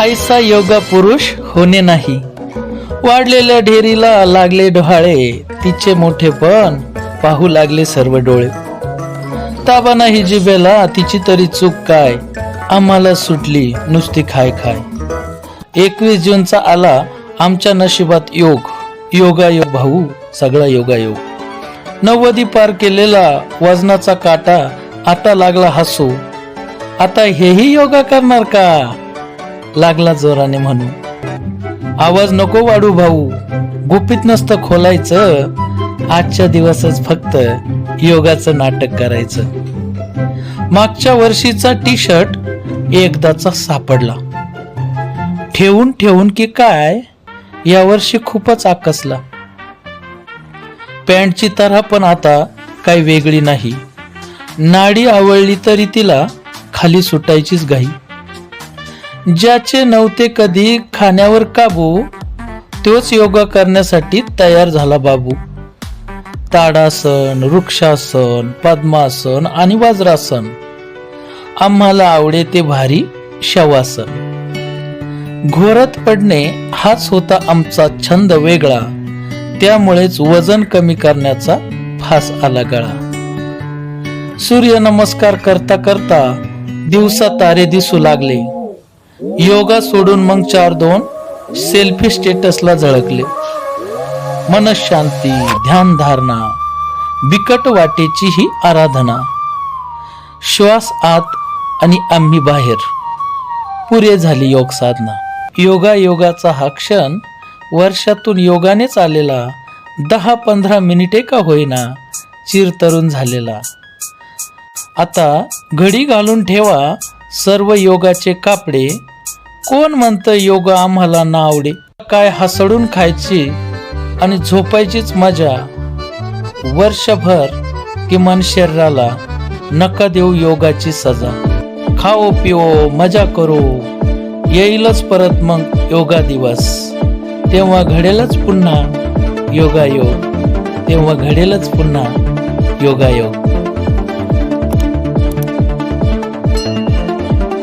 ऐसा योगा पुरुष होणे नाही. वाढलेल्या ढेरीला लागले डोहाळे तिचे मोठेपण पाहू लागले सर्व डोळे. ताबा नाही जिबेला तिची तरी चूक काय? आम्हाला सुटली नुसती खाय खाय. एकवीस जूनचा आला आमच्या नशिबात योग. योगा योग भाऊ सगळा योगा योग नव्वदी पार केलेला वजनाचा काटा आता लागला हसू. आता हेही योगा करणार का? लागला जोराने म्हणू आवाज नको वाढू भाऊ. गुपित नसतं खोलायचं. आजच्या दिवसच फक्त योगाचं नाटक करायचं. मागच्या वर्षीचा टी शर्ट एकदाचा सापडला. ठेवून ठेवून की काय? यावर्षी खूपच आकसला. पॅन्टची तऱ्हा पण आता काही वेगळी नाही. नाडी आवळली तरी तिला खाली सुटायचीच घाई. ज्याचे नव्हते कधी खाण्यावर काबू तोच योगा करण्यासाठी तयार झाला बाबू. ताडासन वृक्षासन पद्मासन आणि वज्रासन. आम्हाला आवडे ते भारी शवासन. घोरत पडणे हाच होता आमचा छंद वेगळा. त्यामुळेच वजन कमी करण्याचा फास आला गळा. सूर्य नमस्कार करता करता दिवसा तारे दिसू लागले. योगा सोडून मग चार दोन सेल्फी स्टेटसला झळकले. मनशांती ध्यान धारणा बिकट वाटेची ही आराधना. श्वास आत आणि आम्ही बाहेर. पुरे झाली योग साधना. योगा योगाचा हा क्षण वर्षातून योगानेच आलेला. दहा पंधरा मिनिटे का होईना चिरतरुण झालेला. आता घडी घालून ठेवा सर्व योगाचे कापडे कोण म्हणतं योग आम्हाला ना आवडे? काय हसडून खायची आणि झोपायचीच मजा वर्षभर किमान शरीराला नका देऊ योगाची सजा. खाओ पिओ मजा करो. येईलच परत मग योगा दिवस. तेव्हा घडेलच पुन्हा योगायोग. तेव्हा घडेलच पुन्हा योगायोग.